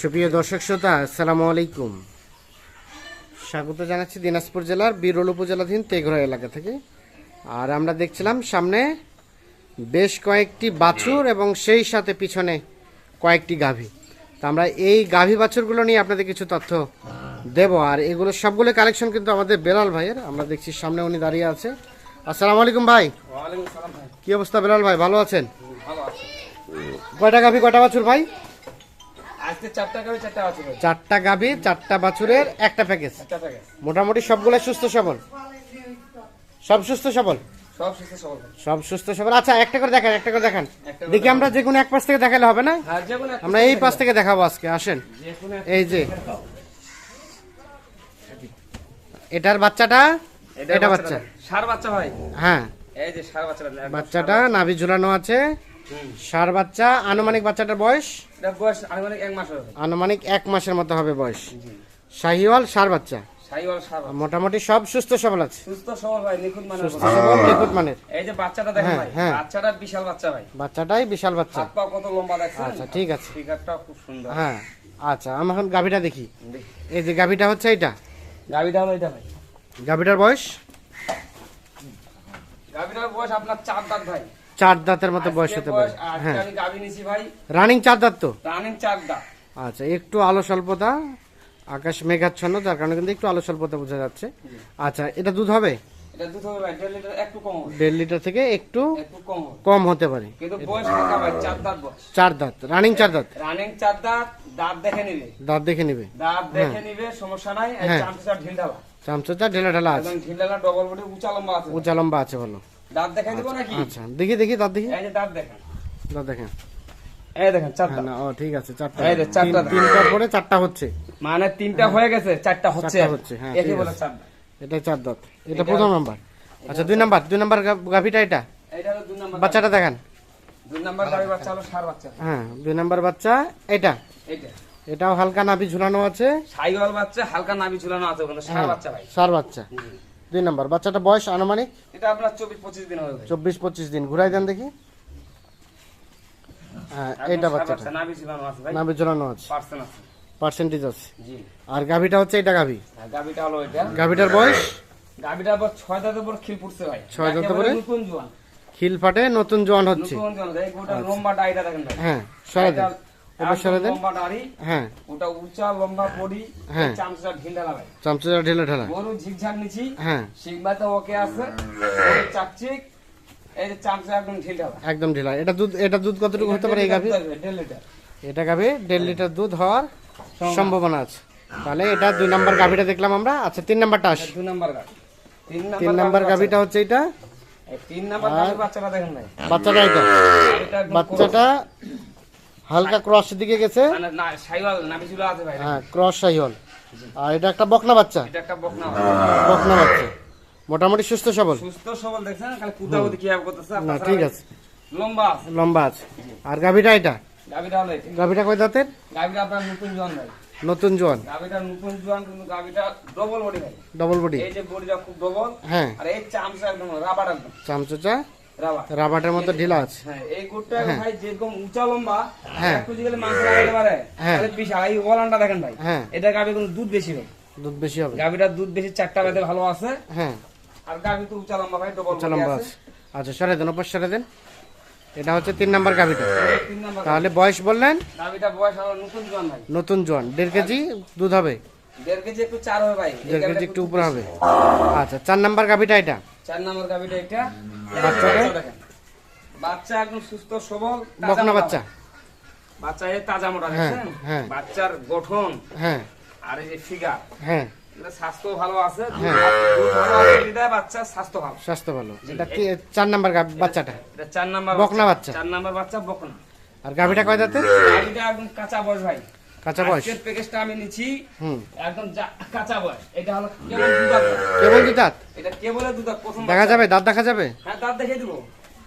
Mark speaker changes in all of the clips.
Speaker 1: সুপ্রিয় দর্শক শ্রোতা আসসালামু আলাইকুম। স্বাগত জানাচ্ছি দিনাজপুর জেলার বিরল উপজেলাধীন তেঘরা এলাকা থেকে। আর আমরা দেখছিলাম সামনে বেশ কয়েকটি বাছুর এবং সেই সাথে পিছনে কয়েকটি গাভী। তো আমরা এই গাভী বাছুরগুলো নিয়ে আপনাদের কিছু তথ্য দেব। আর এগুলো সবগুলো কালেকশন কিন্তু আমাদের বেলাল ভাইয়ের। আমরা দেখছি সামনে উনি দাঁড়িয়ে আছে। আসসালামু আলাইকুম ভাই। কি অবস্থা বেলাল ভাই ভালো আছেন? কয়টা গাভী কয়টা বাছুর ভাই?
Speaker 2: চারটা
Speaker 1: গাভী চারটা বাছুরের। একটা প্যাকেজ। মোটামুটি সবগুলো সুস্থ সবল? সব সুস্থ সবল?
Speaker 2: সব সুস্থ সবল।
Speaker 1: আচ্ছা একটা করে দেখান একটা করে দেখান। দেখি আমরা যে কোনো এক পাশ থেকে দেখালে হবে না?
Speaker 2: হ্যাঁ
Speaker 1: আমরা এই পাশ থেকে দেখাবো আজকে আসেন। এই যে। এটার বাচ্চাটা? এটা বাচ্চা।
Speaker 2: সার বাচ্চা ভাই
Speaker 1: হ্যাঁ।
Speaker 2: এই যে সার বাচ্চাটা
Speaker 1: বাচ্চাটা নাভি ঝুলানো আছে। সার বাচ্চা আনুমানিক বাচ্চাটার বয়স?
Speaker 2: বয়স আনুমানিক এক মাস
Speaker 1: আনুমানিক এক মাসের মতো হবে বয়স। শাহিওয়াল সার বাচ্চা। মোটামুটি সব সুস্থ সবল আছে?
Speaker 2: সুস্থ সবল ভাই নিখুঁত মানে
Speaker 1: সুস্থ সবল নিখুঁত মানের।
Speaker 2: এই যে বাচ্চাটা দেখেন
Speaker 1: হ্যাঁ,
Speaker 2: ভাই
Speaker 1: হ্যাঁ।
Speaker 2: বাচ্চাটা বিশাল বাচ্চা ভাই।
Speaker 1: বাচ্চাটাই বিশাল বাচ্চা।
Speaker 2: হাত পা কত লম্বা দেখছেন?
Speaker 1: আচ্ছা ঠিক আছে।
Speaker 2: ফিগারটা খুব সুন্দর।
Speaker 1: হ্যাঁ আচ্ছা আমরা এখন গাভিটা দেখি।
Speaker 2: দেখি।
Speaker 1: এই যে গাভিটা হচ্ছে এটা
Speaker 2: গাভিটা হলো এটা ভাই।
Speaker 1: গাভিটার বয়স?
Speaker 2: গাভিটার বয়স আপনার চার দাঁত ভাই।
Speaker 1: চার দাঁতের মতো বয়স হতে পারে। হ্যাঁ। রানিং চার দাঁত তো?
Speaker 2: রানিং চার দাঁত।
Speaker 1: আচ্ছা একটু আলো স্বল্পতা আকাশ মেঘাচ্ছন্ন তার কারণে কিন্তু একটু আলো স্বল্পতা বোঝা যাচ্ছে। আচ্ছা এটা দুধ হবে?
Speaker 2: দেড় লিটার
Speaker 1: থেকে একটু
Speaker 2: কম
Speaker 1: হতে পারে।
Speaker 2: চার দাঁত
Speaker 1: চার দাঁত রানিং চার দাঁত?
Speaker 2: রানিং চার দাঁত দাঁত দেখে নিবে।
Speaker 1: দাঁত দেখে নিবে?
Speaker 2: দাঁত দেখে নিবে সমস্যা নাই।
Speaker 1: হ্যাঁ।
Speaker 2: চামচা ঢিল ঢালা।
Speaker 1: চামচা ঢেলা ঢেলা আছে।
Speaker 2: ঢিল ঢালা ডবল বডি উঁচা লম্বা আছে।
Speaker 1: উঁচা লম্বা আছে ভালো।
Speaker 2: দাঁত দেখে দিব নাকি?
Speaker 1: আচ্ছা দেখি দেখি দাঁত দেখি।
Speaker 2: এই যে দাঁত দেখেন।
Speaker 1: দাঁত দেখেন।
Speaker 2: এই দেখেন চার
Speaker 1: হ্যাঁ
Speaker 2: দাঁত
Speaker 1: না ও ঠিক আছে চারটা।
Speaker 2: এই যে চারটা
Speaker 1: তিন- পরে চারটা হচ্ছে।
Speaker 2: মানে তিনটা হয়ে। গেছে চারটা হচ্ছে।
Speaker 1: হচ্ছে, হ্যাঁ,
Speaker 2: একে বলে চার দাঁত।
Speaker 1: এটা চার দাঁত। এটা
Speaker 2: এটা-
Speaker 1: প্রথম নাম্বার। আচ্ছা দুই নাম্বার দুই নাম্বার গা- গাভিটা এটা?
Speaker 2: এইটা হলো দুই নাম্বার
Speaker 1: বাচ্চাটা দেখান।
Speaker 2: দুই নাম্বার গাড়ি বাচ্চা হলো সার বাচ্চা।
Speaker 1: হ্যাঁ দুই নাম্বার বাচ্চা এটা। এটাও হালকা নাভি ঝুলানো আছে।
Speaker 2: সাইওয়াল বাচ্চা হালকা নাভি ঝুলানো আছে ওখানে সার
Speaker 1: হ্যাঁ,
Speaker 2: বাচ্চা ভাই।
Speaker 1: সার বাচ্চা। দুই নাম্বার বাচ্চাটা বয়স আনুমানিক?
Speaker 2: এটা আপনার চব্বিশ পঁচিশ দিন হবে
Speaker 1: চব্বিশ পঁচিশ দিন ঘুরাই দেন দেখি। হ্যাঁ
Speaker 2: সার
Speaker 1: বাচ্চাটা।
Speaker 2: বাচ্চা, নাভি ঝুলানো আছে ভাই।
Speaker 1: নাভি ঝুলানো আছে।
Speaker 2: পার্সেন্ট আছে।
Speaker 1: পার্সেন্টেজ আছে।
Speaker 2: জি।
Speaker 1: আর গাভিটা হচ্ছে এটা গাভি?
Speaker 2: হ্যাঁ, গাভিটা হলো এটা।
Speaker 1: গাভিটার বয়স?
Speaker 2: গাভিটা আবার ছয় দাঁতের খিল পড়ছে ভাই।
Speaker 1: ছয় দাঁতের
Speaker 2: একেবারে নতুন জোয়ান।
Speaker 1: খিল ফাটে নতুন জোয়ান হচ্ছে।
Speaker 2: নতুন জোয়ান এই গোটা লম্বা ডাইটা দেখেন ভাই।
Speaker 1: হ্যাঁ সরে দেন। হ্যাঁ।
Speaker 2: ওটা উঁচা লম্বা বডি
Speaker 1: হ্যাঁ।
Speaker 2: চামচা ঢিলা
Speaker 1: চামচা ঢেলে ঢেলা
Speaker 2: গরু ঝিকঝাক নিছি
Speaker 1: হ্যাঁ।
Speaker 2: ওকে আছে গরু চাকচিক এই চামচা একদম ঢিল
Speaker 1: একদম ঢিলা। এটা দুধ এটা দুধ কতটুকু হতে পারে এই গাভি
Speaker 2: দেড় লিটার
Speaker 1: এটা গাভি দেড় লিটার দুধ হওয়ার সম্ভাবনা। আছে। তাহলে এটা দুই নাম্বার গাভিটা দেখলাম আমরা। আচ্ছা তিন নাম্বারটা আসি
Speaker 2: দুই নাম্বার গাড়ি তিন
Speaker 1: নাম্বার গাভিটা হচ্ছে এটা
Speaker 2: তিন নাম্বার বাচ্চাটা দেখেন
Speaker 1: বাচ্চাটা এটা বাচ্চাটা হালকা ক্রসের দিকে গেছে।
Speaker 2: না নাবিজুলা আছে ভাই।
Speaker 1: হ্যাঁ ক্রস আর এটা একটা বকনা বাচ্চা।
Speaker 2: এটা একটা বকনা
Speaker 1: বকনা বাচ্চা। মোটামুটি সুস্থ সবল।
Speaker 2: সুস্থ সবল দেখছেন? খালি করতেছে
Speaker 1: না ঠিক আছে।
Speaker 2: লম্বা আছে।
Speaker 1: লম্বা আছে। আর গাভিটা এটা?
Speaker 2: গাভিটা হলো এটা।
Speaker 1: গাভিটা কয় দাঁতের?
Speaker 2: আপনার নতুন জোয়ান ভাই।
Speaker 1: নতুন জোয়ান।
Speaker 2: নতুন জোয়ান কিন্তু ডবল বডি ভাই।
Speaker 1: ডবল বডি
Speaker 2: এই যে বডিটা খুব ডবল
Speaker 1: হ্যাঁ।
Speaker 2: আর এই চামচা একদম রাবার একদম।
Speaker 1: চামচোচা রাবাটের মতো ঢিলা আছে।
Speaker 2: হ্যাঁ এই গোটটা ভাই যেরকম উঁচা লম্বা
Speaker 1: হ্যাঁ।
Speaker 2: একটু যদি মাংস লাগাতে পারে
Speaker 1: হ্যাঁ।
Speaker 2: তাহলে বিশাল এই ওলানটা দেখেন ভাই
Speaker 1: হ্যাঁ।
Speaker 2: এটা গাভি কিন্তু দুধ বেশি ভাই
Speaker 1: দুধ বেশি হবে।
Speaker 2: গাভিটার দুধ বেশি চারটা বেঁধে ভালো আছে।
Speaker 1: হ্যাঁ।
Speaker 2: আর গাভি তো উঁচা লম্বা ভাই ডবল
Speaker 1: উঁচা লম্বা আছে। আচ্ছা সরে দেন ওপর সরে দেন। এটা হচ্ছে তিন নাম্বার গাভিটা। তাহলে বয়স বললেন?
Speaker 2: গাভিটা বয়স নতুন জোয়ান ভাই।
Speaker 1: নতুন জোয়ান দেড় কেজি দুধ হবে।
Speaker 2: দেড় কেজি একটু চার হবে ভাই।
Speaker 1: দেড় কেজি একটু উপরে হবে। আচ্ছা চার নাম্বার গাভিটা এটা?
Speaker 2: চার নাম্বার গাভিটা এটা।
Speaker 1: বাচ্চাটা?
Speaker 2: বাচ্চা দেখেন। বাচ্চা একদম সুস্থ সবল
Speaker 1: বকনা বাচ্চা?
Speaker 2: বাচ্চা। এই তাজা মোটা
Speaker 1: হ্যাঁ,
Speaker 2: দেখছেন?
Speaker 1: হ্যাঁ।
Speaker 2: বাচ্চার গঠন
Speaker 1: হ্যাঁ।
Speaker 2: আর এই যে ফিগার
Speaker 1: হ্যাঁ।
Speaker 2: স্বাস্থ্য ভালো আছে
Speaker 1: হ্যাঁ।
Speaker 2: স্বাস্থ্য ভালো।
Speaker 1: স্বাস্থ্য ভালো। এটা চার নাম্বার বাচ্চাটা?
Speaker 2: এটা চার নাম্বার
Speaker 1: বকনা বাচ্চা।
Speaker 2: চার নাম্বার বাচ্চা বকনা।
Speaker 1: আর গাভিটা কয়
Speaker 2: গাভিটা একদম কাঁচা বয়স ভাই।
Speaker 1: কাঁচা বয়স?
Speaker 2: আজকের প্যাকেজটা আমি নিচ্ছি। একদম কাঁচা বয়স। এটা হলো কেবল দুধাত
Speaker 1: কেমন কি দাঁত?
Speaker 2: এটা কেবল দুধাত প্রথম
Speaker 1: দেখা যাবে দাঁত দেখা যাবে?
Speaker 2: হ্যাঁ দাঁত দেখে দিব।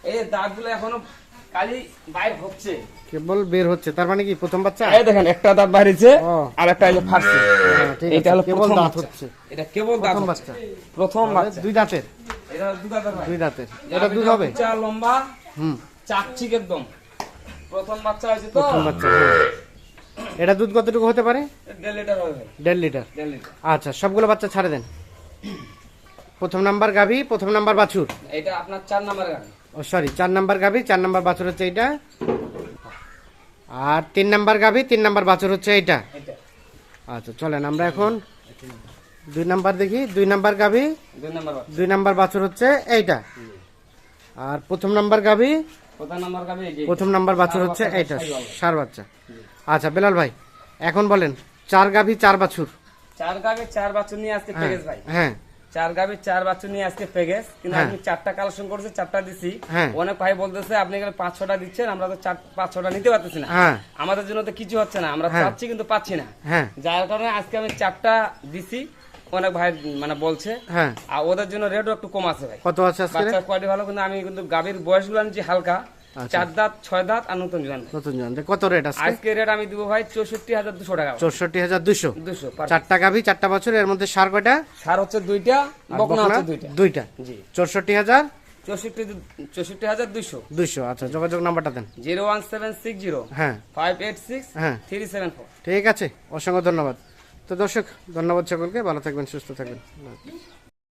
Speaker 2: এই দাঁতগুলো এখনও কালি বাইর হচ্ছে।
Speaker 1: কেবল বের হচ্ছে তার মানে কি প্রথম বাচ্চা?
Speaker 2: এই দেখেন একটা দাঁত বাইরেছে আর একটা এই ফাটছে।
Speaker 1: হ্যাঁ,
Speaker 2: এটা হলো
Speaker 1: কেবল দাঁত হচ্ছে।
Speaker 2: এটা কেবল দাঁত
Speaker 1: প্রথম বাচ্চা।
Speaker 2: প্রথম বাচ্চা।
Speaker 1: দুই দাঁতের।
Speaker 2: এটা দুধাত ভাই।
Speaker 1: দুই দাঁতের। এটা দুধ হবে?
Speaker 2: উঁচা, লম্বা
Speaker 1: হুম।
Speaker 2: চাকচিক একদম। প্রথম বাচ্চা হয়েছে তো?
Speaker 1: প্রথম বাচ্চা হ্যাঁ। এটা দুধ কতটুকু হতে পারে?
Speaker 2: দেড় লিটার
Speaker 1: আচ্ছা সবগুলো বাচ্চা ছাড়ে দেন। প্রথম নাম্বার গাভি প্রথম নাম্বার বাছুর।
Speaker 2: এটা আপনার চার নাম্বার গাড়ি
Speaker 1: ও সরি চার নাম্বার গাভি চার নাম্বার বাছুর হচ্ছে এইটা। আর তিন নাম্বার গাভি তিন নাম্বার বাছুর হচ্ছে
Speaker 2: এটা
Speaker 1: আচ্ছা চলেন আমরা এখন দুই নাম্বার দেখি। দুই নাম্বার গাভি
Speaker 2: দুই নাম্বার
Speaker 1: বাছুর। হচ্ছে এইটা। আর প্রথম নাম্বার গাভি প্রথম নাম্বার বাছুর হচ্ছে এইটা সার বাচ্চা। আচ্ছা বেলাল ভাই এখন বলেন চার গাভি চার বাছুর।
Speaker 2: চার গাবে চার বাচ্চা নিয়ে আসতে
Speaker 1: হ্যাঁ
Speaker 2: পেগেস ভাই।
Speaker 1: হ্যাঁ।
Speaker 2: চার গাবে চার বাচ্চা নিয়ে আজকে পেগেস কিন্তু
Speaker 1: হ্যাঁ।
Speaker 2: আমি চারটা কালেকশন করছি চারটা দিছি।
Speaker 1: হ্যাঁ।
Speaker 2: অনেক ভাই বলতেছে আপনি এখানে পাঁচ ছটা দিচ্ছেন আমরা তো চার পাঁচ ছটা নিতে পারতেছি না। আমাদের জন্য তো কিছু হচ্ছে না আমরা। চাচ্ছি কিন্তু পাচ্ছি না।
Speaker 1: হ্যাঁ।
Speaker 2: যার কারণে আজকে আমি চারটা দিছি অনেক ভাই মানে বলছে।
Speaker 1: হ্যাঁ।
Speaker 2: আর ওদের জন্য রেটও একটু কম আছে ভাই।
Speaker 1: কত আছে আজকে
Speaker 2: বাচ্চার কোয়ালিটি ভালো কিন্তু আমি কিন্তু গাভীর বয়সগুলো আনছি হালকা। চার দাঁত ছয় দাঁত আর নতুন জোয়ান।
Speaker 1: নতুন জন কত রেট আজকে?
Speaker 2: আজকে রেট আমি দিব ভাই চৌষট্টি হাজার দুশো টাকা।
Speaker 1: চৌষট্টি হাজার দুশো?
Speaker 2: দুশো
Speaker 1: চারটা গাভি চারটা বছর এর মধ্যে সার কয়টা?
Speaker 2: সার হচ্ছে দুইটা বকনা
Speaker 1: বকনা?
Speaker 2: হচ্ছে দুইটা।
Speaker 1: দুইটা।
Speaker 2: জি।
Speaker 1: চৌষট্টি হাজার?
Speaker 2: চৌষট্টি চৌষট্টি হাজার দুইশো।
Speaker 1: দুইশো। আচ্ছা যোগাযোগ নাম্বারটা দেন।
Speaker 2: Zero one seven six zero.
Speaker 1: হ্যাঁ।
Speaker 2: ফাইভ এইট সিক্স
Speaker 1: হ্যাঁ।
Speaker 2: Three seven four.
Speaker 1: ঠিক আছে। অসংখ্য ধন্যবাদ। তো দর্শক ধন্যবাদ সকলকে। ভালো থাকবেন সুস্থ থাকবেন।